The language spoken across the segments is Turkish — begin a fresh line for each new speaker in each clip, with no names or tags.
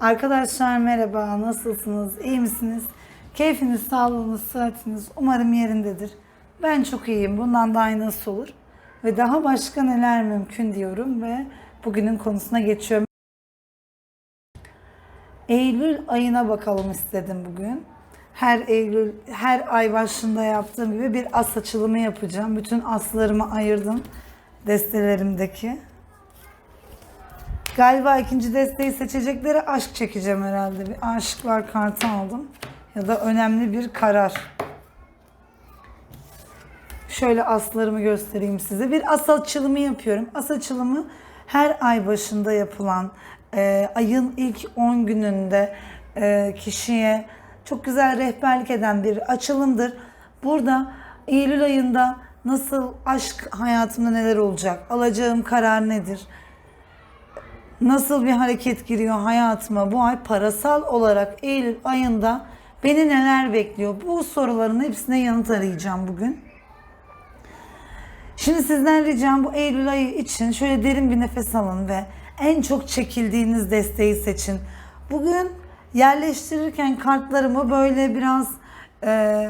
Arkadaşlar merhaba, nasılsınız, iyi misiniz? Keyfiniz, sağlığınız, sıhhatiniz umarım yerindedir. Ben çok iyiyim, bundan daha nasıl olur? Ve daha başka neler mümkün diyorum ve bugünün konusuna geçiyorum. Eylül ayına bakalım istedim bugün. Her Eylül, her ay başında yaptığım gibi bir as açılımı yapacağım. Bütün aslarımı ayırdım destelerimdeki. Galiba ikinci desteği seçecekleri aşk çekeceğim herhalde. Bir aşıklar kartı aldım. Ya da önemli bir karar. Şöyle aslarımı göstereyim size. Bir as açılımı yapıyorum. As açılımı her ay başında yapılan e, ayın ilk 10 gününde e, kişiye çok güzel rehberlik eden bir açılımdır. Burada Eylül ayında nasıl aşk hayatımda neler olacak? Alacağım karar nedir? Nasıl bir hareket giriyor hayatıma bu ay parasal olarak Eylül ayında beni neler bekliyor? Bu soruların hepsine yanıt arayacağım bugün. Şimdi sizden ricam bu Eylül ayı için şöyle derin bir nefes alın ve en çok çekildiğiniz desteği seçin. Bugün yerleştirirken kartlarımı böyle biraz e,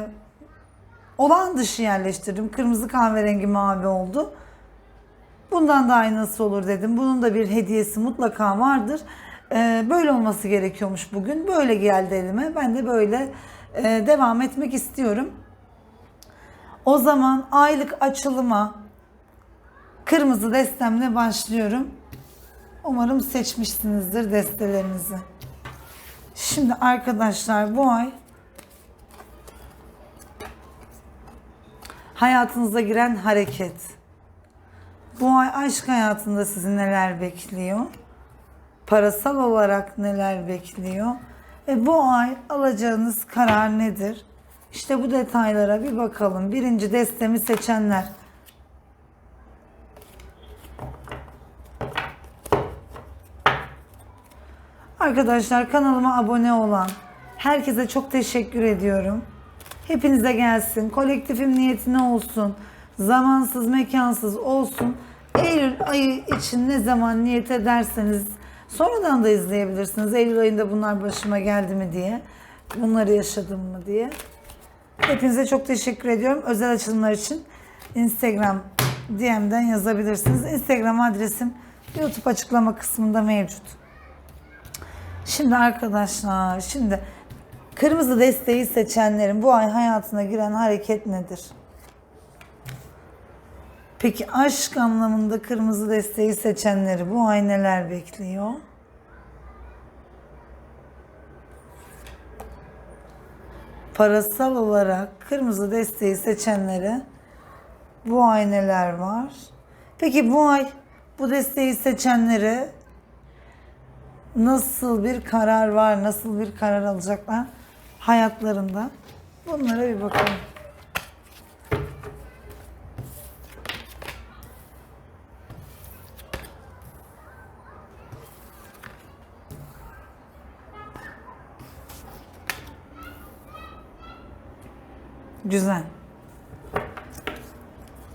olağan dışı yerleştirdim. Kırmızı kahverengi mavi oldu. Bundan daha iyi nasıl olur dedim. Bunun da bir hediyesi mutlaka vardır. Ee, böyle olması gerekiyormuş bugün. Böyle geldi elime. Ben de böyle e, devam etmek istiyorum. O zaman aylık açılıma kırmızı destemle başlıyorum. Umarım seçmişsinizdir destelerinizi. Şimdi arkadaşlar bu ay hayatınıza giren hareket. Bu ay aşk hayatında sizi neler bekliyor? Parasal olarak neler bekliyor? Ve bu ay alacağınız karar nedir? İşte bu detaylara bir bakalım. Birinci destemi seçenler. Arkadaşlar kanalıma abone olan herkese çok teşekkür ediyorum. Hepinize gelsin. Kolektifim niyetine olsun. Zamansız, mekansız olsun. Eylül ayı için ne zaman niyet ederseniz sonradan da izleyebilirsiniz. Eylül ayında bunlar başıma geldi mi diye. Bunları yaşadım mı diye. Hepinize çok teşekkür ediyorum. Özel açılımlar için Instagram DM'den yazabilirsiniz. Instagram adresim YouTube açıklama kısmında mevcut. Şimdi arkadaşlar, şimdi kırmızı desteği seçenlerin bu ay hayatına giren hareket nedir? Peki aşk anlamında kırmızı desteği seçenleri bu ay neler bekliyor? Parasal olarak kırmızı desteği seçenlere bu ay neler var? Peki bu ay bu desteği seçenlere nasıl bir karar var, nasıl bir karar alacaklar hayatlarında? Bunlara bir bakalım. Güzel.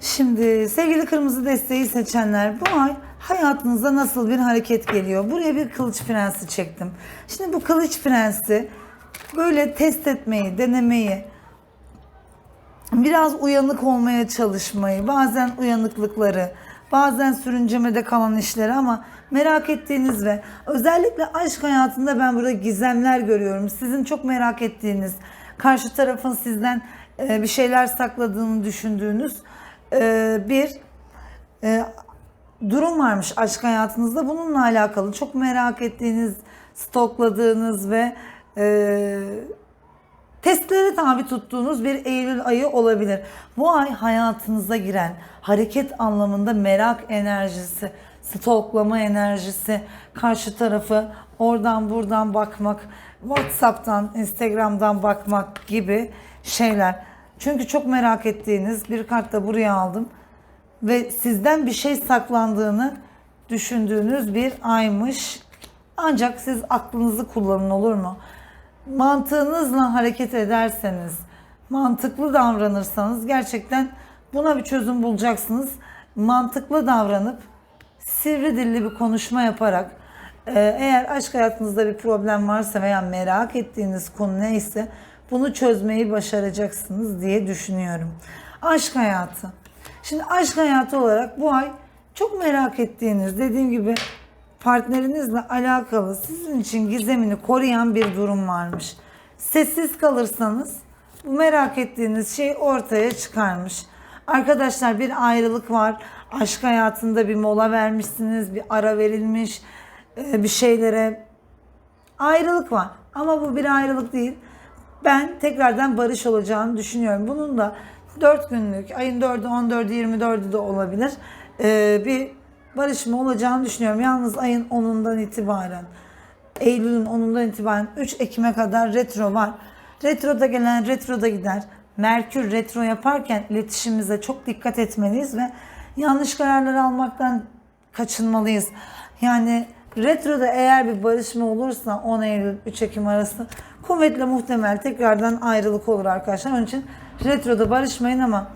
Şimdi sevgili kırmızı desteği seçenler bu ay hayatınızda nasıl bir hareket geliyor? Buraya bir kılıç prensi çektim. Şimdi bu kılıç prensi böyle test etmeyi, denemeyi, biraz uyanık olmaya çalışmayı, bazen uyanıklıkları, bazen sürüncemede kalan işleri ama merak ettiğiniz ve özellikle aşk hayatında ben burada gizemler görüyorum. Sizin çok merak ettiğiniz, karşı tarafın sizden bir şeyler sakladığını düşündüğünüz e, bir e, durum varmış aşk hayatınızda. Bununla alakalı çok merak ettiğiniz, stokladığınız ve testlere tabi tuttuğunuz bir Eylül ayı olabilir. Bu ay hayatınıza giren hareket anlamında merak enerjisi, stoklama enerjisi, karşı tarafı oradan buradan bakmak, WhatsApp'tan, Instagram'dan bakmak gibi şeyler. Çünkü çok merak ettiğiniz bir kart da buraya aldım ve sizden bir şey saklandığını düşündüğünüz bir aymış. Ancak siz aklınızı kullanın olur mu? Mantığınızla hareket ederseniz, mantıklı davranırsanız gerçekten buna bir çözüm bulacaksınız. Mantıklı davranıp sivri dilli bir konuşma yaparak Ee, eğer aşk hayatınızda bir problem varsa veya merak ettiğiniz konu neyse bunu çözmeyi başaracaksınız diye düşünüyorum. Aşk hayatı. Şimdi aşk hayatı olarak bu ay çok merak ettiğiniz dediğim gibi partnerinizle alakalı sizin için gizemini koruyan bir durum varmış. Sessiz kalırsanız bu merak ettiğiniz şey ortaya çıkarmış. Arkadaşlar bir ayrılık var. Aşk hayatında bir mola vermişsiniz, bir ara verilmiş, e, bir şeylere ayrılık var. Ama bu bir ayrılık değil. Ben tekrardan barış olacağını düşünüyorum. Bunun da 4 günlük, ayın 4'ü, 14'ü, 24'ü de olabilir. e, bir barışma olacağını düşünüyorum. Yalnız ayın 10'undan itibaren, Eylül'ün 10'undan itibaren 3 Ekim'e kadar retro var. Retroda gelen retroda gider. Merkür retro yaparken iletişimimize çok dikkat etmeliyiz ve yanlış kararlar almaktan kaçınmalıyız. Yani retroda eğer bir barışma olursa 10 Eylül 3 Ekim arası kuvvetle muhtemel tekrardan ayrılık olur arkadaşlar. Onun için retroda barışmayın ama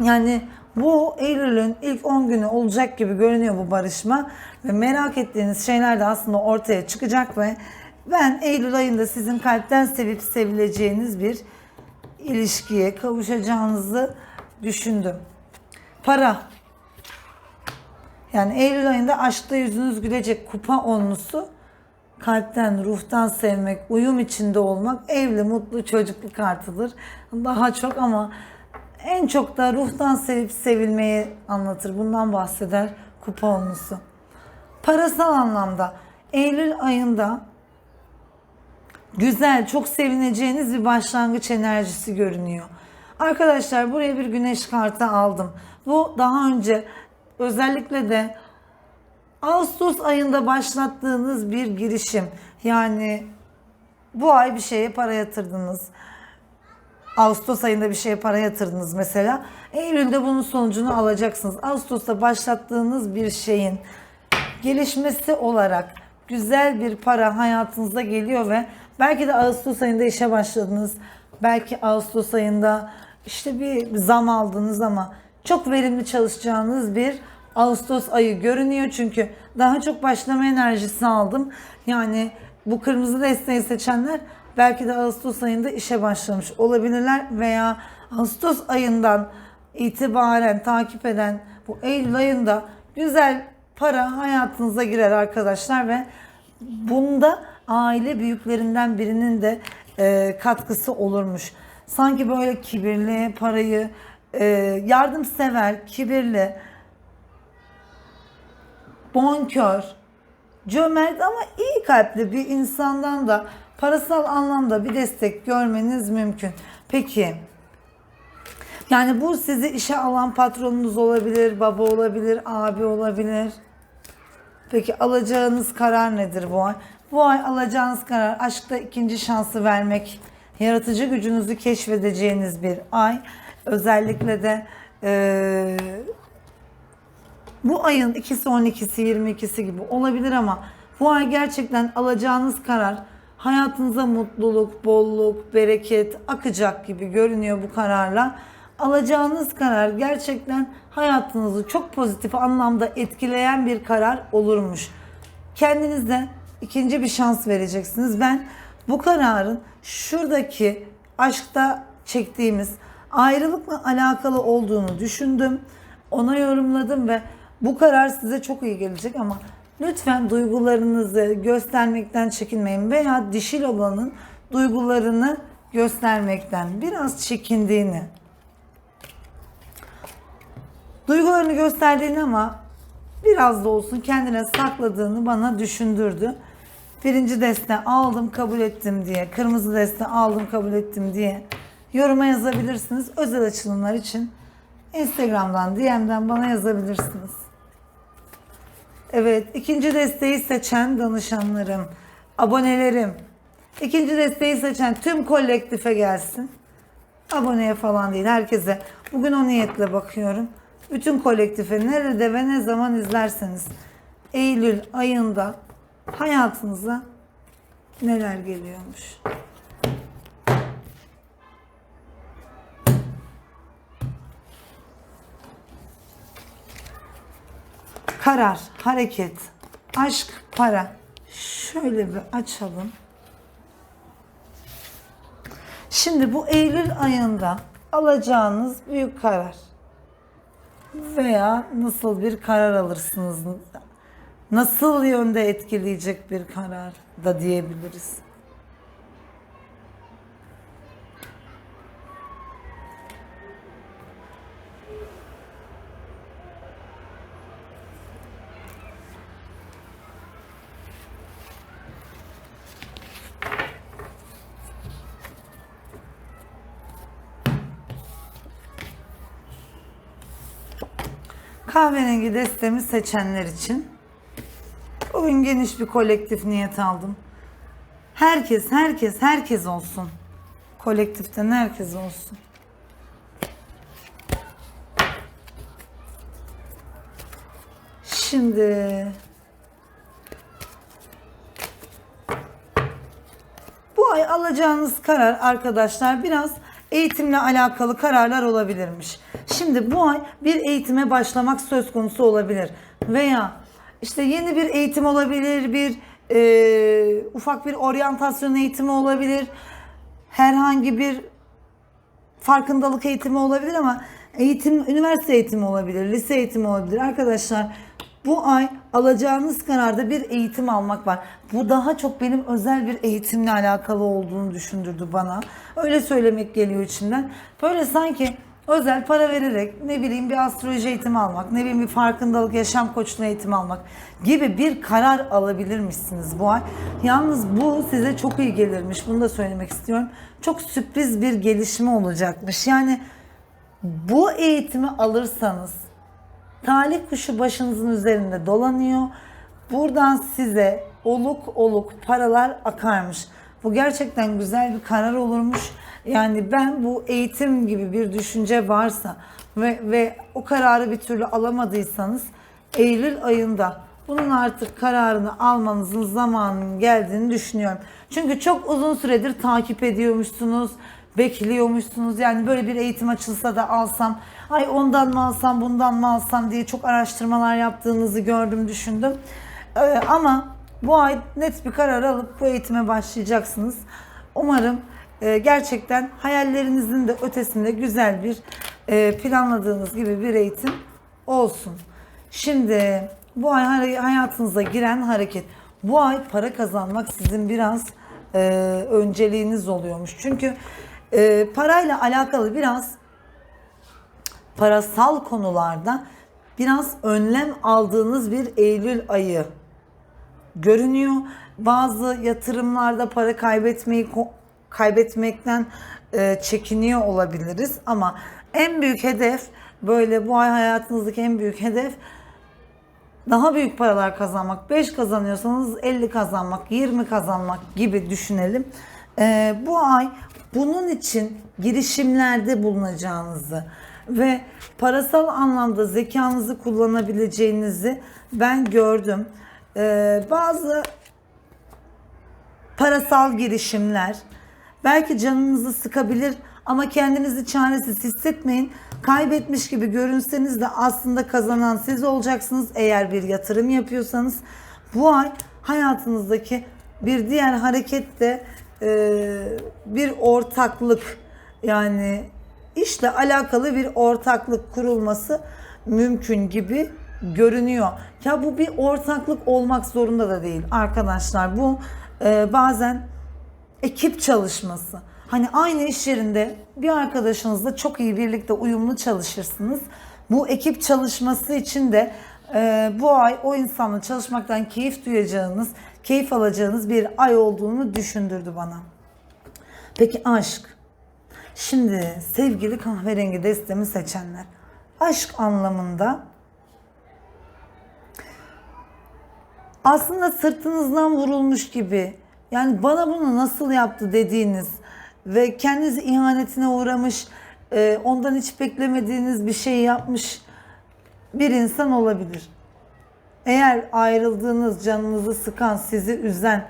yani bu Eylül'ün ilk 10 günü olacak gibi görünüyor bu barışma ve merak ettiğiniz şeyler de aslında ortaya çıkacak ve ben Eylül ayında sizin kalpten sevip sevileceğiniz bir ilişkiye kavuşacağınızı düşündüm. Para. Yani Eylül ayında aşkta yüzünüz gülecek kupa onlusu kalpten, ruhtan sevmek, uyum içinde olmak evli, mutlu, çocuklu kartıdır. Daha çok ama en çok da ruhtan sevip sevilmeyi anlatır. Bundan bahseder kupa onlusu. Parasal anlamda Eylül ayında güzel, çok sevineceğiniz bir başlangıç enerjisi görünüyor. Arkadaşlar buraya bir güneş kartı aldım. Bu daha önce özellikle de Ağustos ayında başlattığınız bir girişim. Yani bu ay bir şeye para yatırdınız. Ağustos ayında bir şeye para yatırdınız mesela. Eylül'de bunun sonucunu alacaksınız. Ağustos'ta başlattığınız bir şeyin gelişmesi olarak güzel bir para hayatınıza geliyor ve belki de Ağustos ayında işe başladınız. Belki Ağustos ayında işte bir zam aldınız ama çok verimli çalışacağınız bir Ağustos ayı görünüyor çünkü daha çok başlama enerjisi aldım. Yani bu kırmızı desteği seçenler belki de Ağustos ayında işe başlamış olabilirler veya Ağustos ayından itibaren takip eden bu Eylül ayında güzel para hayatınıza girer arkadaşlar ve bunda aile büyüklerinden birinin de e, katkısı olurmuş. Sanki böyle kibirli, parayı e, yardımsever, kibirli, bonkör, cömert ama iyi kalpli bir insandan da parasal anlamda bir destek görmeniz mümkün. Peki yani bu sizi işe alan patronunuz olabilir, baba olabilir, abi olabilir. Peki alacağınız karar nedir bu ay? Bu ay alacağınız karar aşkta ikinci şansı vermek, yaratıcı gücünüzü keşfedeceğiniz bir ay. Özellikle de eee bu ayın ikisi 12'si 22'si gibi olabilir ama bu ay gerçekten alacağınız karar hayatınıza mutluluk, bolluk, bereket akacak gibi görünüyor bu kararla. Alacağınız karar gerçekten hayatınızı çok pozitif anlamda etkileyen bir karar olurmuş. Kendinize ikinci bir şans vereceksiniz. Ben bu kararın şuradaki aşkta çektiğimiz ayrılıkla alakalı olduğunu düşündüm. Ona yorumladım ve bu karar size çok iyi gelecek ama lütfen duygularınızı göstermekten çekinmeyin veya dişil olanın duygularını göstermekten biraz çekindiğini, duygularını gösterdiğini ama biraz da olsun kendine sakladığını bana düşündürdü. Birinci deste aldım kabul ettim diye, kırmızı deste aldım kabul ettim diye yoruma yazabilirsiniz. Özel açılımlar için Instagram'dan, DM'den bana yazabilirsiniz. Evet, ikinci desteği seçen danışanlarım, abonelerim, ikinci desteği seçen tüm kolektife gelsin. Aboneye falan değil, herkese. Bugün o niyetle bakıyorum. Bütün kolektife nerede ve ne zaman izlerseniz Eylül ayında hayatınıza neler geliyormuş. Karar, hareket. aşk, para. Şöyle bir açalım. Şimdi bu Eylül ayında alacağınız büyük karar veya nasıl bir karar alırsınız? Nasıl yönde etkileyecek bir karar da diyebiliriz. Kahverengi destemi seçenler için bugün geniş bir kolektif niyet aldım. Herkes, herkes, herkes olsun. Kolektiften herkes olsun. Şimdi Bu ay alacağınız karar arkadaşlar biraz eğitimle alakalı kararlar olabilirmiş. Şimdi bu ay bir eğitime başlamak söz konusu olabilir. Veya işte yeni bir eğitim olabilir, bir e, ufak bir oryantasyon eğitimi olabilir. Herhangi bir farkındalık eğitimi olabilir ama eğitim, üniversite eğitimi olabilir, lise eğitimi olabilir. Arkadaşlar bu ay alacağınız kararda bir eğitim almak var. Bu daha çok benim özel bir eğitimle alakalı olduğunu düşündürdü bana. Öyle söylemek geliyor içimden. Böyle sanki özel para vererek ne bileyim bir astroloji eğitimi almak, ne bileyim bir farkındalık yaşam koçluğu eğitimi almak gibi bir karar alabilirmişsiniz bu ay. Yalnız bu size çok iyi gelirmiş. Bunu da söylemek istiyorum. Çok sürpriz bir gelişme olacakmış. Yani bu eğitimi alırsanız talih kuşu başınızın üzerinde dolanıyor. Buradan size oluk oluk paralar akarmış. Bu gerçekten güzel bir karar olurmuş. Yani ben bu eğitim gibi bir düşünce varsa ve, ve o kararı bir türlü alamadıysanız Eylül ayında bunun artık kararını almanızın zamanının geldiğini düşünüyorum. Çünkü çok uzun süredir takip ediyormuşsunuz, bekliyormuşsunuz. Yani böyle bir eğitim açılsa da alsam, ay ondan mı alsam, bundan mı alsam diye çok araştırmalar yaptığınızı gördüm, düşündüm. Ee, ama bu ay net bir karar alıp bu eğitime başlayacaksınız. Umarım e, gerçekten hayallerinizin de ötesinde güzel bir e, planladığınız gibi bir eğitim olsun. Şimdi bu ay hay- hayatınıza giren hareket. Bu ay para kazanmak sizin biraz e, önceliğiniz oluyormuş. Çünkü e, parayla alakalı biraz parasal konularda biraz önlem aldığınız bir Eylül ayı görünüyor. Bazı yatırımlarda para kaybetmeyi kaybetmekten e, çekiniyor olabiliriz ama en büyük hedef böyle bu ay hayatınızdaki en büyük hedef daha büyük paralar kazanmak. 5 kazanıyorsanız 50 kazanmak, 20 kazanmak gibi düşünelim. Ee, bu ay bunun için girişimlerde bulunacağınızı ve parasal anlamda zekanızı kullanabileceğinizi ben gördüm. Ee, bazı parasal girişimler belki canınızı sıkabilir ama kendinizi çaresiz hissetmeyin. Kaybetmiş gibi görünseniz de aslında kazanan siz olacaksınız eğer bir yatırım yapıyorsanız. Bu ay hayatınızdaki bir diğer hareket de e, bir ortaklık yani işle alakalı bir ortaklık kurulması mümkün gibi görünüyor. Ya bu bir ortaklık olmak zorunda da değil arkadaşlar. Bu e, bazen ekip çalışması. Hani aynı iş yerinde bir arkadaşınızla çok iyi birlikte uyumlu çalışırsınız. Bu ekip çalışması için de e, bu ay o insanla çalışmaktan keyif duyacağınız, keyif alacağınız bir ay olduğunu düşündürdü bana. Peki aşk. Şimdi sevgili kahverengi destemi seçenler. Aşk anlamında aslında sırtınızdan vurulmuş gibi yani bana bunu nasıl yaptı dediğiniz ve kendinizi ihanetine uğramış e, ondan hiç beklemediğiniz bir şey yapmış bir insan olabilir. Eğer ayrıldığınız, canınızı sıkan, sizi üzen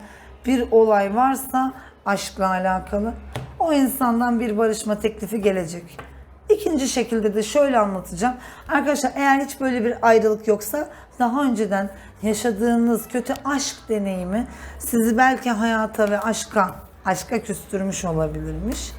bir olay varsa aşkla alakalı o insandan bir barışma teklifi gelecek. İkinci şekilde de şöyle anlatacağım. Arkadaşlar eğer hiç böyle bir ayrılık yoksa daha önceden yaşadığınız kötü aşk deneyimi sizi belki hayata ve aşka aşka küstürmüş olabilirmiş.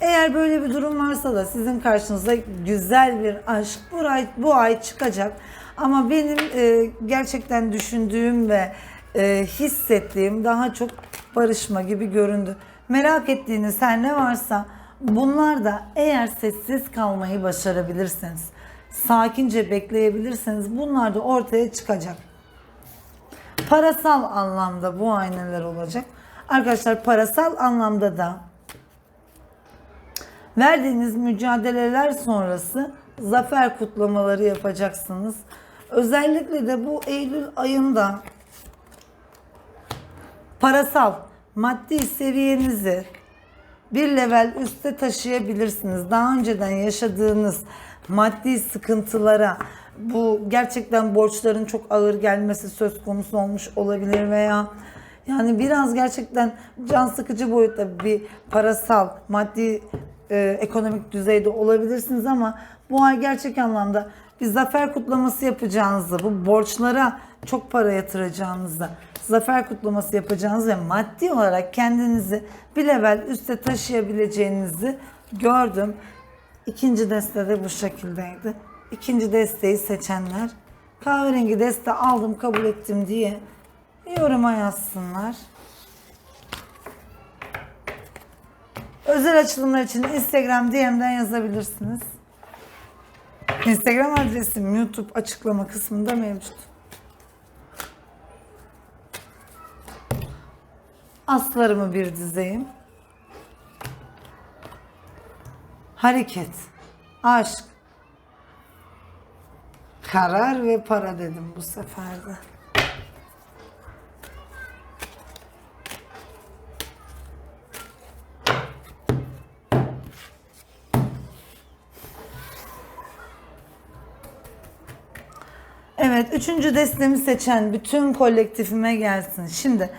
Eğer böyle bir durum varsa da sizin karşınıza güzel bir aşk bu ay, bu ay çıkacak. Ama benim e, gerçekten düşündüğüm ve e, hissettiğim daha çok barışma gibi göründü. Merak ettiğiniz her ne varsa bunlar da eğer sessiz kalmayı başarabilirseniz, sakince bekleyebilirseniz bunlar da ortaya çıkacak. Parasal anlamda bu ay neler olacak? Arkadaşlar parasal anlamda da Verdiğiniz mücadeleler sonrası zafer kutlamaları yapacaksınız. Özellikle de bu Eylül ayında parasal, maddi seviyenizi bir level üste taşıyabilirsiniz. Daha önceden yaşadığınız maddi sıkıntılara bu gerçekten borçların çok ağır gelmesi söz konusu olmuş olabilir veya yani biraz gerçekten can sıkıcı boyutta bir parasal, maddi e, ekonomik düzeyde olabilirsiniz ama bu ay gerçek anlamda bir zafer kutlaması yapacağınızı, bu borçlara çok para yatıracağınızı, zafer kutlaması yapacağınızı ve maddi olarak kendinizi bir level üste taşıyabileceğinizi gördüm. İkinci deste de bu şekildeydi. İkinci desteği seçenler kahverengi deste aldım kabul ettim diye yoruma yazsınlar. Özel açılımlar için Instagram DM'den yazabilirsiniz. Instagram adresim YouTube açıklama kısmında mevcut. Aslarımı bir dizeyim. Hareket, aşk, karar ve para dedim bu sefer de. Evet, üçüncü destemi seçen bütün kolektifime gelsin. Şimdi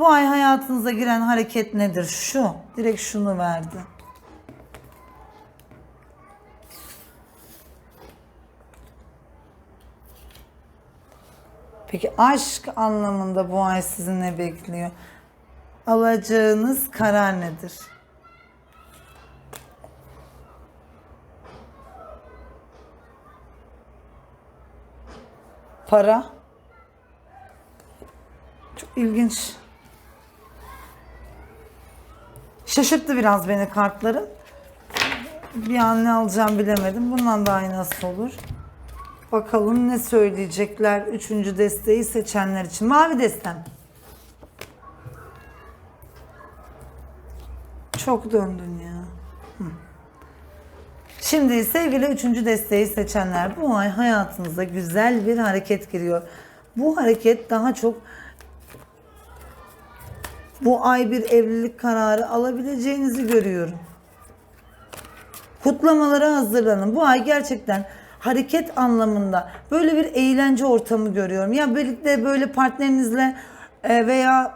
bu ay hayatınıza giren hareket nedir? Şu, direkt şunu verdi. Peki aşk anlamında bu ay sizi ne bekliyor? Alacağınız karar nedir? Para. Çok ilginç. Şaşırttı biraz beni kartların. Bir an ne alacağım bilemedim. Bundan daha iyi nasıl olur? Bakalım ne söyleyecekler üçüncü desteği seçenler için. Mavi destem. Çok döndün ya. Şimdi sevgili üçüncü desteği seçenler bu ay hayatınıza güzel bir hareket giriyor. Bu hareket daha çok bu ay bir evlilik kararı alabileceğinizi görüyorum. Kutlamalara hazırlanın. Bu ay gerçekten hareket anlamında böyle bir eğlence ortamı görüyorum. Ya birlikte böyle partnerinizle e, veya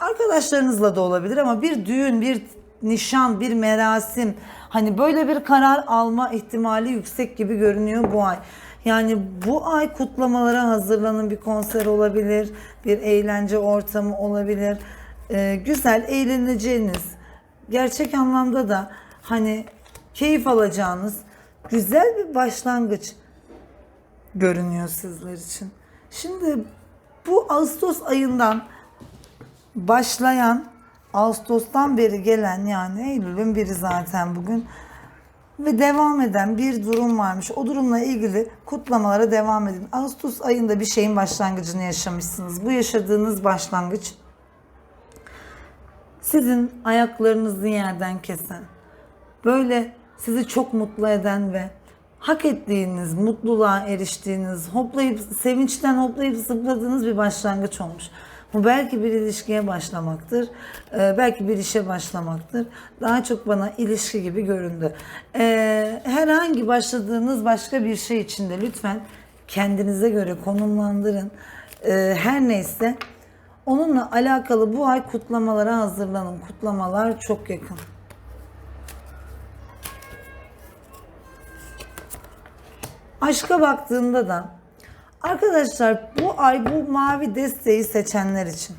arkadaşlarınızla da olabilir ama bir düğün, bir nişan, bir merasim hani böyle bir karar alma ihtimali yüksek gibi görünüyor bu ay. Yani bu ay kutlamalara hazırlanın bir konser olabilir, bir eğlence ortamı olabilir. Ee, güzel eğleneceğiniz, gerçek anlamda da hani keyif alacağınız güzel bir başlangıç görünüyor sizler için. Şimdi bu Ağustos ayından başlayan Ağustos'tan beri gelen yani Eylül'ün biri zaten bugün ve devam eden bir durum varmış. O durumla ilgili kutlamalara devam edin. Ağustos ayında bir şeyin başlangıcını yaşamışsınız. Bu yaşadığınız başlangıç sizin ayaklarınızı yerden kesen, böyle sizi çok mutlu eden ve hak ettiğiniz, mutluluğa eriştiğiniz, hoplayıp sevinçten hoplayıp zıpladığınız bir başlangıç olmuş. Bu belki bir ilişkiye başlamaktır, e, belki bir işe başlamaktır. Daha çok bana ilişki gibi göründü. E, herhangi başladığınız başka bir şey için de lütfen kendinize göre konumlandırın. E, her neyse Onunla alakalı bu ay kutlamalara hazırlanın. Kutlamalar çok yakın. Aşka baktığımda da arkadaşlar bu ay bu mavi desteği seçenler için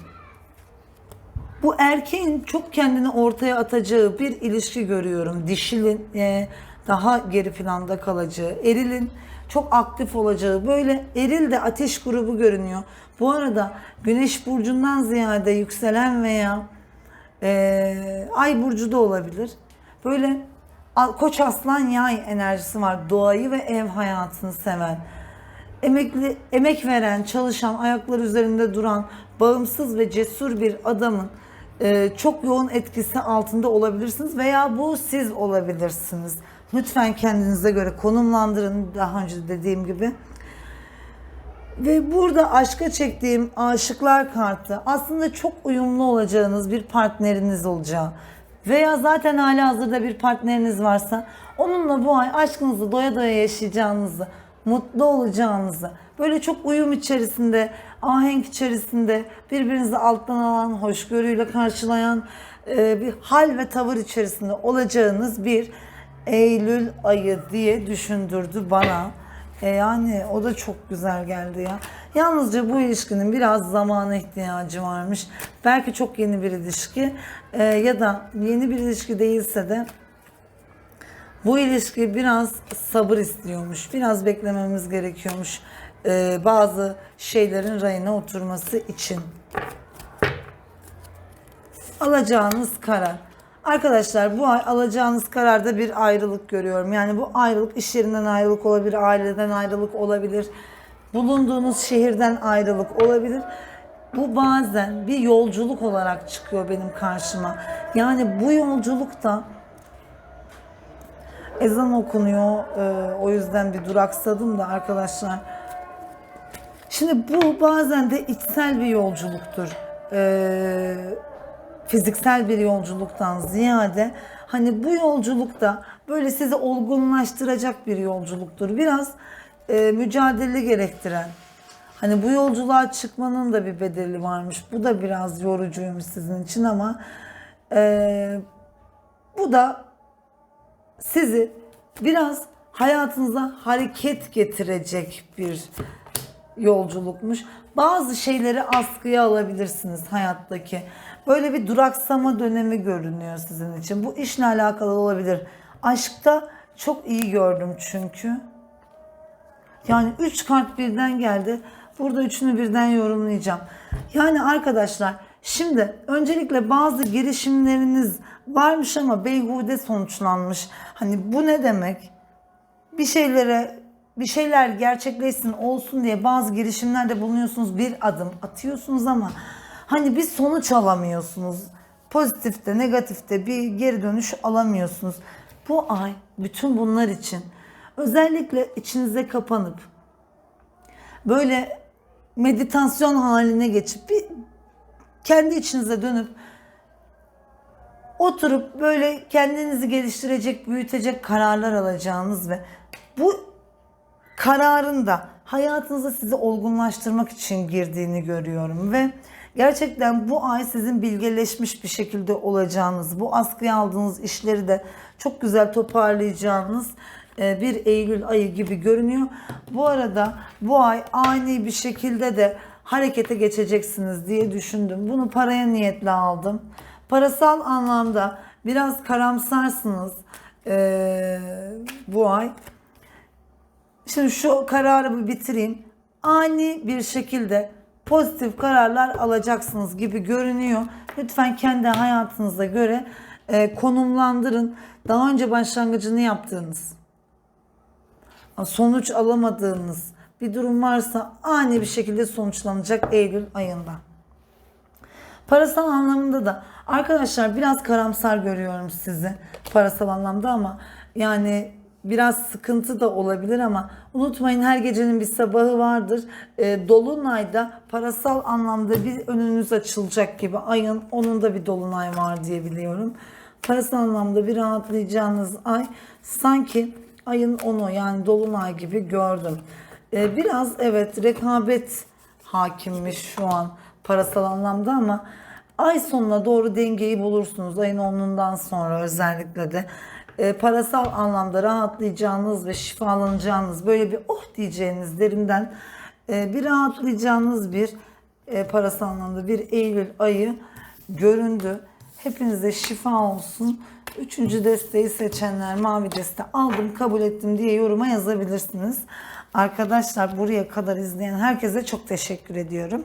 bu erkeğin çok kendini ortaya atacağı bir ilişki görüyorum. Dişilin e, daha geri planda kalacağı, erilin çok aktif olacağı, böyle eril de ateş grubu görünüyor. Bu arada güneş burcundan ziyade yükselen veya e, ay burcu da olabilir. Böyle koç aslan yay enerjisi var. Doğayı ve ev hayatını seven emekli emek veren, çalışan, ayakları üzerinde duran, bağımsız ve cesur bir adamın e, çok yoğun etkisi altında olabilirsiniz veya bu siz olabilirsiniz. Lütfen kendinize göre konumlandırın daha önce de dediğim gibi. Ve burada aşka çektiğim aşıklar kartı aslında çok uyumlu olacağınız bir partneriniz olacağı veya zaten hala hazırda bir partneriniz varsa onunla bu ay aşkınızı doya doya yaşayacağınızı, mutlu olacağınızı, böyle çok uyum içerisinde, ahenk içerisinde birbirinizi alttan alan, hoşgörüyle karşılayan e, bir hal ve tavır içerisinde olacağınız bir Eylül ayı diye düşündürdü bana. E yani o da çok güzel geldi ya. Yalnızca bu ilişkinin biraz zamana ihtiyacı varmış. Belki çok yeni bir ilişki e, ya da yeni bir ilişki değilse de bu ilişki biraz sabır istiyormuş. Biraz beklememiz gerekiyormuş. e, bazı şeylerin rayına oturması için. Alacağınız karar. Arkadaşlar bu ay alacağınız kararda bir ayrılık görüyorum. Yani bu ayrılık iş yerinden ayrılık olabilir, aileden ayrılık olabilir. Bulunduğunuz şehirden ayrılık olabilir. Bu bazen bir yolculuk olarak çıkıyor benim karşıma. Yani bu yolculukta ezan okunuyor. Ee, o yüzden bir duraksadım da arkadaşlar. Şimdi bu bazen de içsel bir yolculuktur. Ee, fiziksel bir yolculuktan ziyade hani bu yolculukta böyle sizi olgunlaştıracak bir yolculuktur. Biraz e, mücadele gerektiren. Hani bu yolculuğa çıkmanın da bir bedeli varmış. Bu da biraz yorucuymuş sizin için ama e, bu da sizi biraz hayatınıza hareket getirecek bir yolculukmuş. Bazı şeyleri askıya alabilirsiniz hayattaki. Böyle bir duraksama dönemi görünüyor sizin için. Bu işle alakalı olabilir. Aşkta çok iyi gördüm çünkü. Yani üç kart birden geldi. Burada üçünü birden yorumlayacağım. Yani arkadaşlar şimdi öncelikle bazı girişimleriniz varmış ama beyhude sonuçlanmış. Hani bu ne demek? bir şeylere bir şeyler gerçekleşsin olsun diye bazı girişimlerde bulunuyorsunuz bir adım atıyorsunuz ama hani bir sonuç alamıyorsunuz. Pozitifte negatifte bir geri dönüş alamıyorsunuz. Bu ay bütün bunlar için özellikle içinize kapanıp böyle meditasyon haline geçip bir kendi içinize dönüp oturup böyle kendinizi geliştirecek, büyütecek kararlar alacağınız ve bu kararın da hayatınıza sizi olgunlaştırmak için girdiğini görüyorum ve gerçekten bu ay sizin bilgeleşmiş bir şekilde olacağınız, bu askıya aldığınız işleri de çok güzel toparlayacağınız e, bir Eylül ayı gibi görünüyor. Bu arada bu ay ani bir şekilde de harekete geçeceksiniz diye düşündüm. Bunu paraya niyetle aldım. Parasal anlamda biraz karamsarsınız e, bu ay. Şimdi şu kararı bir bitireyim. Ani bir şekilde pozitif kararlar alacaksınız gibi görünüyor. Lütfen kendi hayatınıza göre e, konumlandırın. Daha önce başlangıcını yaptığınız, sonuç alamadığınız bir durum varsa ani bir şekilde sonuçlanacak Eylül ayında. Parasal anlamında da arkadaşlar biraz karamsar görüyorum sizi parasal anlamda ama yani biraz sıkıntı da olabilir ama unutmayın her gecenin bir sabahı vardır. E, Dolunay'da parasal anlamda bir önünüz açılacak gibi ayın onun da bir dolunay var diye biliyorum. Parasal anlamda bir rahatlayacağınız ay sanki ayın onu yani dolunay gibi gördüm. E, biraz evet rekabet hakimmiş şu an parasal anlamda ama ay sonuna doğru dengeyi bulursunuz. Ayın 10'undan sonra özellikle de e, parasal anlamda rahatlayacağınız ve şifalanacağınız böyle bir oh diyeceğiniz derinden e, bir rahatlayacağınız bir e, parasal anlamda bir Eylül ayı göründü. Hepinize şifa olsun. Üçüncü desteği seçenler mavi deste aldım kabul ettim diye yoruma yazabilirsiniz. Arkadaşlar buraya kadar izleyen herkese çok teşekkür ediyorum.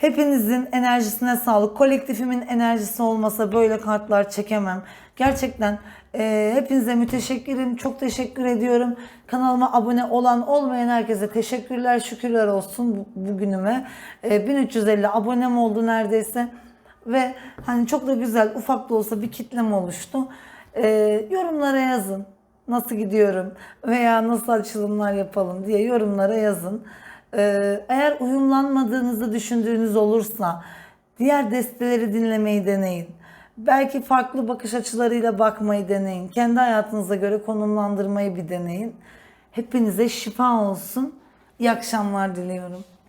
Hepinizin enerjisine sağlık. Kolektifimin enerjisi olmasa böyle kartlar çekemem. Gerçekten e, hepinize müteşekkirim. Çok teşekkür ediyorum. Kanalıma abone olan olmayan herkese teşekkürler, şükürler olsun bu, bugünüme. E, 1350 abonem oldu neredeyse. Ve hani çok da güzel ufak da olsa bir kitlem oluştu. E, yorumlara yazın. Nasıl gidiyorum veya nasıl açılımlar yapalım diye yorumlara yazın. Ee, eğer uyumlanmadığınızı düşündüğünüz olursa diğer desteleri dinlemeyi deneyin. Belki farklı bakış açılarıyla bakmayı deneyin. Kendi hayatınıza göre konumlandırmayı bir deneyin. Hepinize şifa olsun. İyi akşamlar diliyorum.